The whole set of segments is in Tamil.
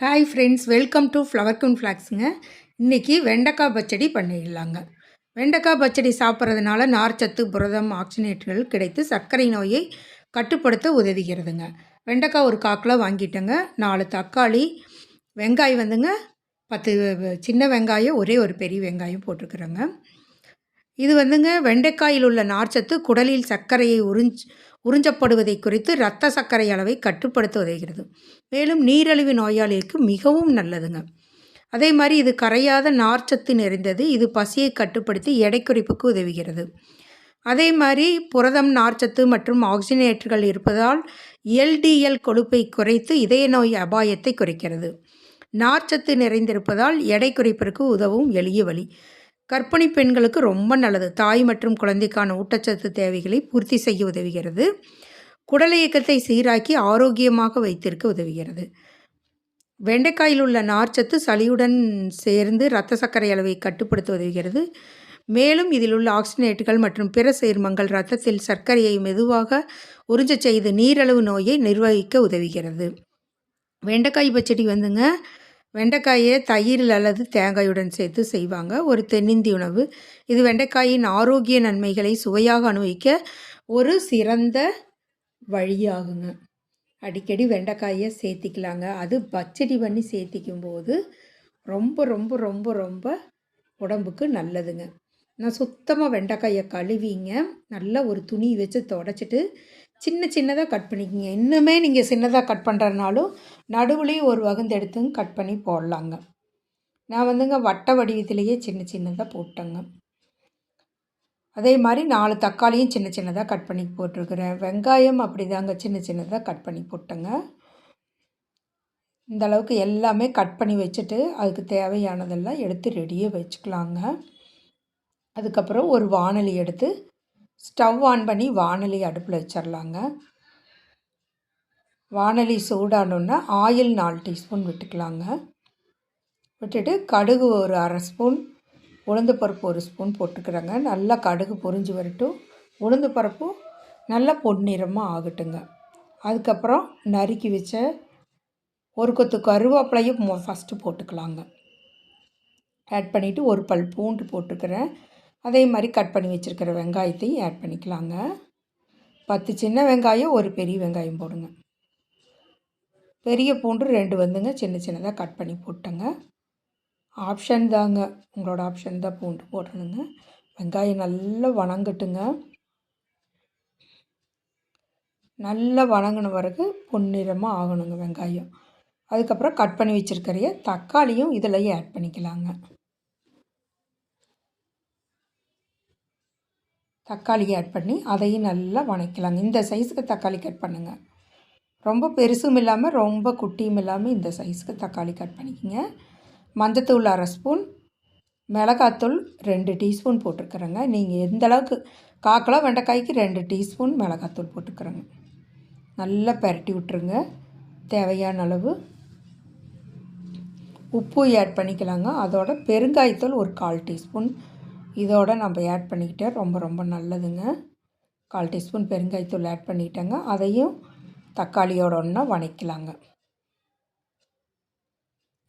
Hi friends welcome to flower குன் ஃப்ளாக்ஸுங்க இன்றைக்கி வெண்டைக்காய் பச்சடி பண்ணிடலாங்க. வெண்டைக்காய் பச்சடி சாப்பிட்றதுனால நார்ச்சத்து புரதம் ஆக்சினேட்டுகள் கிடைத்து சர்க்கரை நோயை கட்டுப்படுத்த உதவுகிறதுங்க. வெண்டைக்காய் ஒரு காக்கில் வாங்கிட்டேங்க. நாலு தக்காளி வெங்காயம் வந்துங்க. பத்து சின்ன வெங்காயம் ஒரே ஒரு பெரிய வெங்காயம் போட்டுக்கிறேங்க இது வந்துங்க வெண்டைக்காயில் உள்ள நார்ச்சத்து குடலில் சர்க்கரையை உறிஞ்சி உறிஞ்சப்படுவதை குறித்து இரத்த சர்க்கரை அளவை கட்டுப்படுத்த உதவுகிறது. மேலும் நீரழிவு நோயாளிக்கு மிகவும் நல்லதுங்க. அதே மாதிரி இது கரையாத நார்ச்சத்து நிறைந்தது. இது பசியை கட்டுப்படுத்தி எடை குறைப்புக்கு உதவுகிறது. அதே மாதிரி புரதம் நார்ச்சத்து மற்றும் ஆக்சிஜனேட்டர்கள் இருப்பதால் எல்டிஎல் கொழுப்பை குறைத்து இதய நோய் அபாயத்தை குறைக்கிறது. நார்ச்சத்து நிறைந்திருப்பதால் எடை குறைப்பிற்கு உதவும் எளிய வழி. கர்ப்பிணி பெண்களுக்கு ரொம்ப நல்லது. தாய் மற்றும் குழந்தைக்கான ஊட்டச்சத்து தேவைகளை பூர்த்தி செய்ய உதவுகிறது. குடல் இயக்கத்தை சீராக்கி ஆரோக்கியமாக வைத்திருக்க உதவுகிறது. வெண்டைக்காயில் உள்ள நார்ச்சத்து சளியுடன் சேர்ந்து இரத்த சர்க்கரை அளவை கட்டுப்படுத்த உதவுகிறது. மேலும் இதில் உள்ள ஆக்சினேட்டுகள் மற்றும் பிற சேர்மங்கள் இரத்தத்தில் சர்க்கரையை மெதுவாக உறிஞ்ச செய்து நீரளவு நோயை நிர்வகிக்க உதவுகிறது. வெண்டைக்காய் பச்சடி வந்துங்க. வெண்டைக்காயை தயிரில் அல்லது தேங்காயுடன் சேர்த்து செய்வாங்க. ஒரு தென்னிந்திய உணவு. இது வெண்டைக்காயின் ஆரோக்கிய நன்மைகளை சுவையாக அனுபவிக்க ஒரு சிறந்த வழியாகுங்க. அடிக்கடி வெண்டைக்காயை சேர்த்திக்கலாங்க. அது பச்சடி பண்ணி சேர்த்திக்கும் போது ரொம்ப ரொம்ப ரொம்ப ரொம்ப உடம்புக்கு நல்லதுங்க. நான் சுத்தமாக வெண்டைக்காயை கழுவிங்க. நல்லா ஒரு துணி வச்சு தொடச்சிட்டு சின்ன சின்னதாக கட் பண்ணிக்கோங்க. இன்னுமே நீங்கள் சின்னதாக கட் பண்ணுறதுனாலும் நடுவுலேயும் ஒரு வகுந்து எடுத்துங்க கட் பண்ணி போடலாங்க. நான் வந்துங்க வட்ட வடிவத்திலேயே சின்ன சின்னதாக போட்டேங்க. அதே மாதிரி நாலு தக்காளியும் சின்ன சின்னதாக கட் பண்ணி போட்டிருக்கிறேன். வெங்காயம் அப்படி தாங்க சின்ன சின்னதாக கட் பண்ணி போட்டேங்க. இந்த அளவுக்கு எல்லாமே கட் பண்ணி வச்சுட்டு அதுக்கு தேவையானதெல்லாம் எடுத்து ரெடியாக வச்சுக்கலாங்க. அதுக்கப்புறம் ஒரு வானொலி எடுத்து ஸ்டவ் ஆன் பண்ணி வானலி அடுப்பில் வச்சிடலாங்க வானலி சூடானோன்னா ஆயில் நாலு டீஸ்பூன் விட்டுக்கலாங்க. விட்டுட்டு கடுகு ஒரு அரை ஸ்பூன் உளுந்து பருப்பு ஒரு ஸ்பூன் போட்டுக்கிறேங்க. நல்லா கடுகு பொரிஞ்சு வரட்டும். உளுந்து பருப்பும் நல்லா பொன்னிறமாக ஆகட்டுங்க. அதுக்கப்புறம் நறுக்கி வச்ச ஒரு கொத்து கருவேப்பிலையும் ஃபஸ்ட்டு போட்டுக்கலாங்க. ஆட் பண்ணிவிட்டு ஒரு பல் பூண்டு போட்டுக்கிறேன். அதே மாதிரி கட் பண்ணி வச்சுருக்கிற வெங்காயத்தையும் ஆட் பண்ணிக்கலாங்க. பத்து சின்ன வெங்காயம் ஒரு பெரிய வெங்காயம் போடுங்க. பெரிய பூண்டு ரெண்டு வந்துங்க. சின்ன சின்னதாக கட் பண்ணி போட்டேங்க. ஆப்ஷன் தாங்க. உங்களோட ஆப்ஷன் தான் பூண்டு போடணுங்க. வெங்காயம் நல்லா வணங்கட்டுங்க. நல்லா வணங்கின பிறகு பொன்னிறமாக ஆகணுங்க வெங்காயம். அதுக்கப்புறம் கட் பண்ணி வச்சுருக்கிறைய தக்காளியும் இதிலையும் ஆட் பண்ணிக்கலாங்க. தக்காளி ஆட் பண்ணி அதையும் நல்லா வணக்கலாங்க. இந்த சைஸுக்கு தக்காளி கட் பண்ணுங்கள் ரொம்ப பெருசும் இல்லாமல் ரொம்ப குட்டியும் இல்லாமல் இந்த சைஸுக்கு தக்காளி கட் பண்ணிக்கோங்க. மஞ்சத்தூள் அரை ஸ்பூன் மிளகாத்தூள் ரெண்டு டீஸ்பூன் போட்டிருக்குறேங்க நீங்கள் எந்த அளவுக்கு காக்கலோ வெண்டைக்காய்க்கு ரெண்டு டீஸ்பூன் மிளகாத்தூள் போட்டுக்கிறேங்க. நல்லா பரட்டி விட்ருங்க தேவையான அளவு உப்பு ஆட் பண்ணிக்கலாங்க. அதோட பெருங்காயத்தூள் ஒரு கால் டீஸ்பூன் இதோட நம்ம ஆட் பண்ணிக்கிட்டால் ரொம்ப ரொம்ப நல்லதுங்க. கால் டீஸ்பூன் பெருங்காயத்தூள் ஆட் பண்ணிட்டேங்க அதையும் தக்காளியோட ஒன்றா வணக்கலாங்க.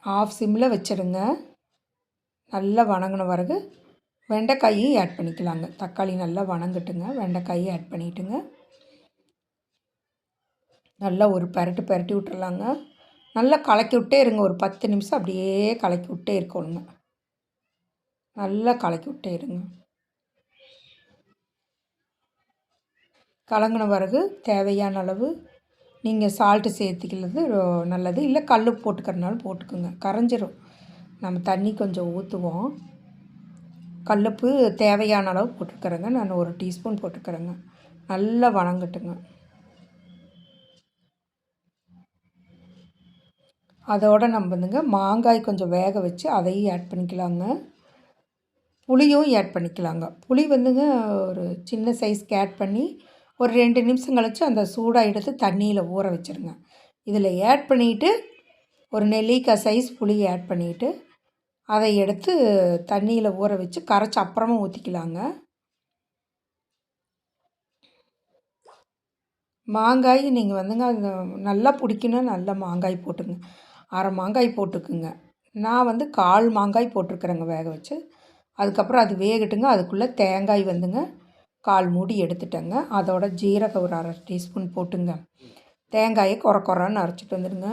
ஆஃப் சிம்மில் வச்சுருங்க நல்லா வணங்கின பிறகு வெண்டைக்காயும் ஆட் பண்ணிக்கலாங்க. தக்காளி நல்லா வணங்கட்டுங்க. வெண்டைக்காயும் ஆட் பண்ணிட்டுங்க. நல்லா ஒரு பரட்டு பரட்டி விட்டுறலாங்க. நல்லா கலக்கி விட்டே இருங்க. ஒரு பத்து நிமிஷம் அப்படியே கலக்கி விட்டே இருக்கணுங்க. நல்லா கலக்கி விட்டே இருங்க. கலங்கின பிறகு தேவையான அளவு நீங்கள் சால்ட்டு சேர்த்துக்கிறது நல்லது. இல்லை கல் போட்டுக்கிறனாலும் போட்டுக்கோங்க. கரைஞ்சிரும். நம்ம தண்ணி கொஞ்சம் ஊற்றுவோம் கல்லுப்பு தேவையான அளவு போட்டுக்கிறேங்க. நான் ஒரு டீஸ்பூன் போட்டுக்கிறேங்க. நல்லா வணங்கட்டுங்க. அதோடு நம்ம வந்துங்க மாங்காய் கொஞ்சம் வேக வச்சு அதையும் ஆட் பண்ணிக்கலாங்க. புளியும் ஆட் பண்ணிக்கலாங்க. புளி வந்துங்க ஒரு சின்ன சைஸ்க்கு ஆட் பண்ணி ஒரு ரெண்டு நிமிஷம் கழித்து அந்த சூடாக எடுத்து தண்ணியில் ஊற வச்சுருங்க. இதில் ஆட் பண்ணிவிட்டு ஒரு நெல்லிக்காய் சைஸ் புளி ஆட் பண்ணிவிட்டு அதை எடுத்து தண்ணியில் ஊற வச்சு கரைச்சி அப்புறமா ஊற்றிக்கலாங்க மாங்காய் நீங்கள் வந்துங்க நல்லா பிடிக்கணும் நல்லா மாங்காய் போட்டுங்க. அரை மாங்காய் போட்டுக்குங்க. நான் வந்து கால் மாங்காய் போட்டிருக்கிறேங்க வேக வச்சு. அதுக்கப்புறம் அது வேகட்டுங்க. அதுக்குள்ளே தேங்காய் வந்துங்க. கால் மூடி எடுத்துட்டேங்க. அதோட ஜீரகம் ஒரு அரை டீஸ்பூன் போட்டுங்க. தேங்காயை குறை குறைன்னு அரைச்சிட்டு வந்துடுங்க.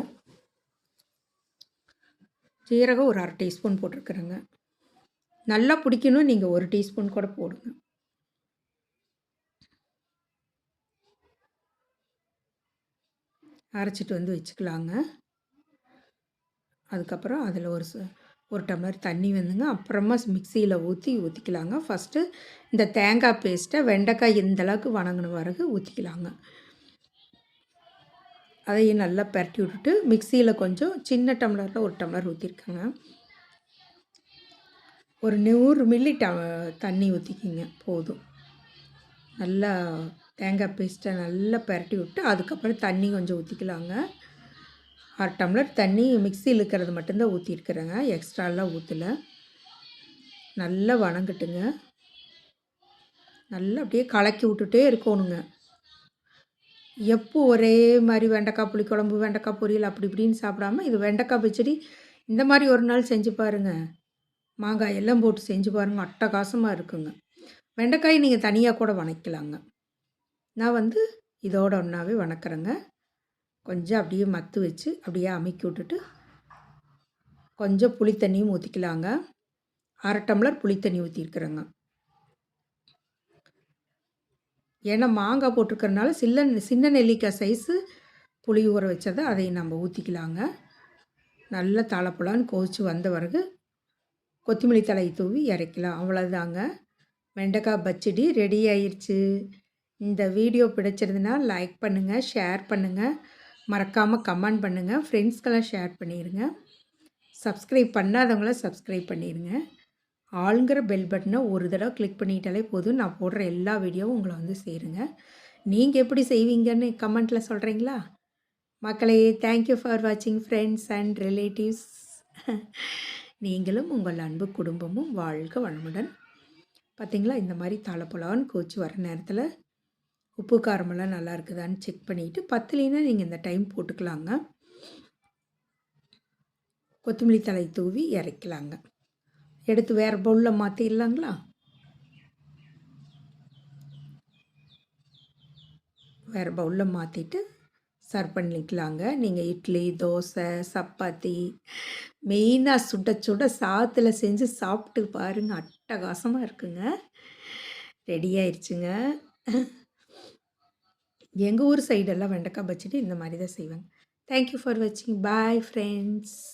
ஜீரகம் ஒரு அரை டீஸ்பூன் போட்டிருக்குறேங்க. நல்லா பிடிக்கணும். நீங்கள் ஒரு டீஸ்பூன் கூட போடுங்க. அரைச்சிட்டு வந்து வச்சுக்கலாங்க. அதுக்கப்புறம் அதில் ஒரு ஒரு டம்ளர் தண்ணி வந்துங்க. அப்புறமா மிக்சியில் ஊற்றி ஊற்றிக்கலாங்க ஃபஸ்ட்டு இந்த தேங்காய் பேஸ்ட்டை வெண்டைக்காய் இந்தளவுக்கு வணங்கின பிறகு ஊற்றிக்கலாங்க அதையும் நல்லா பரட்டி விட்டுட்டு மிக்சியில் கொஞ்சம் சின்ன டம்ளரில் ஒரு டம்ளர் ஊற்றிருக்கேங்க ஒரு நூறு மில்லி ட தண்ணி ஊற்றிக்கிங்க போதும். நல்லா தேங்காய் பேஸ்ட்டை நல்லா பரட்டி விட்டு அதுக்கப்புறம் தண்ணி கொஞ்சம் ஊற்றிக்கலாங்க அரை டம்ளர் தண்ணி மிக்சி இருக்கிறது மட்டும்தான் ஊற்றிருக்கிறேங்க எக்ஸ்ட்ராலாம் ஊற்றலை நல்லா வணங்கட்டுங்க. நல்லா அப்படியே கலக்கி விட்டுட்டே இருக்கணுங்க. எப்போ ஒரே மாதிரி வெண்டைக்காய் புளிக்குழம்பு வெண்டைக்காய் பொரியல் அப்படி இப்படின்னு சாப்பிடாம இது வெண்டைக்காய் பச்சடி இந்த மாதிரி ஒரு நாள் செஞ்சு பாருங்கள் மாங்காய் எல்லாம் போட்டு செஞ்சு பாருங்கள் அட்டகாசமாக இருக்குங்க. வெண்டைக்காய் நீங்கள் தனியாக கூட வணக்கலாங்க. நான் வந்து இதோட ஒன்றாவே வணக்கிறேங்க. கொஞ்சம் அப்படியே மத்து வச்சு அப்படியே அமைக்கி விட்டுட்டு கொஞ்சம் புளி தண்ணியும் ஊற்றிக்கலாங்க அரை டம்ளர் புளி தண்ணி ஊற்றிருக்குறேங்க ஏன்னா மாங்காய் போட்டிருக்கறனால சில்ல சின்ன நெல்லிக்காய் சைஸு புளி ஊற வச்சதை அதை நம்ம ஊற்றிக்கலாங்க நல்ல தலைப்பழான்னு கொதிச்சு வந்த பிறகு கொத்தமல்லி தலை தூவி இறக்கலாம். அவ்வளோதாங்க வெண்டைக்காய் பச்சடி ரெடி ஆயிடுச்சு இந்த வீடியோ பிடிச்சிருந்துன்னா லைக் பண்ணுங்கள் ஷேர் பண்ணுங்கள் மறக்காமல் கமெண்ட் பண்ணுங்கள் ஃப்ரெண்ட்ஸ்க்கெல்லாம் ஷேர் பண்ணிடுங்க சப்ஸ்கிரைப் பண்ணாதவங்களாம் சப்ஸ்கிரைப் பண்ணிடுங்க ஆளுங்கிற பெல் பட்டனை ஒரு தடவை கிளிக் பண்ணிட்டாலே போதும். நான் போடுற எல்லா வீடியோவும் உங்களை வந்து சேருங்க. நீங்கள் எப்படி செய்வீங்கன்னு கமெண்ட்டில் சொல்கிறீங்களா மக்களே தேங்க்யூ ஃபார் வாட்சிங் ஃப்ரெண்ட்ஸ் அண்ட் ரிலேட்டிவ்ஸ் நீங்களும் உங்கள் அன்பு குடும்பமும் வாழ்க வளமுடன். பார்த்திங்களா இந்த மாதிரி தலைப்பலான்னு கோச்சு வர நேரத்தில் உப்பு காரமெல்லாம் நல்லா இருக்குதான்னு செக் பண்ணிவிட்டு பத்துலினா நீங்கள் இந்த டைம் போட்டுக்கலாங்க. கொத்தமல்லி தலை தூவி இறக்கலாங்க. எடுத்து வேறு பவுலில் மாற்றிடலாங்களா வேறு பவுலில் மாற்றிட்டு சர்வ் பண்ணிக்கலாங்க. நீங்கள் இட்லி தோசை சப்பாத்தி மெயினாக சுட சுட சாத்தில் செஞ்சு சாப்பிட்டு பாருங்கள் அட்டகாசமாக இருக்குங்க. ரெடி ஆயிடுச்சுங்க எங்கள் ஊர் சைடெல்லாம் வெண்டைக்காய் பச்சடி இந்த மாதிரி தான் செய்வாங்க. தேங்க்யூ ஃபார் வாட்சிங் பாய் ஃப்ரெண்ட்ஸ்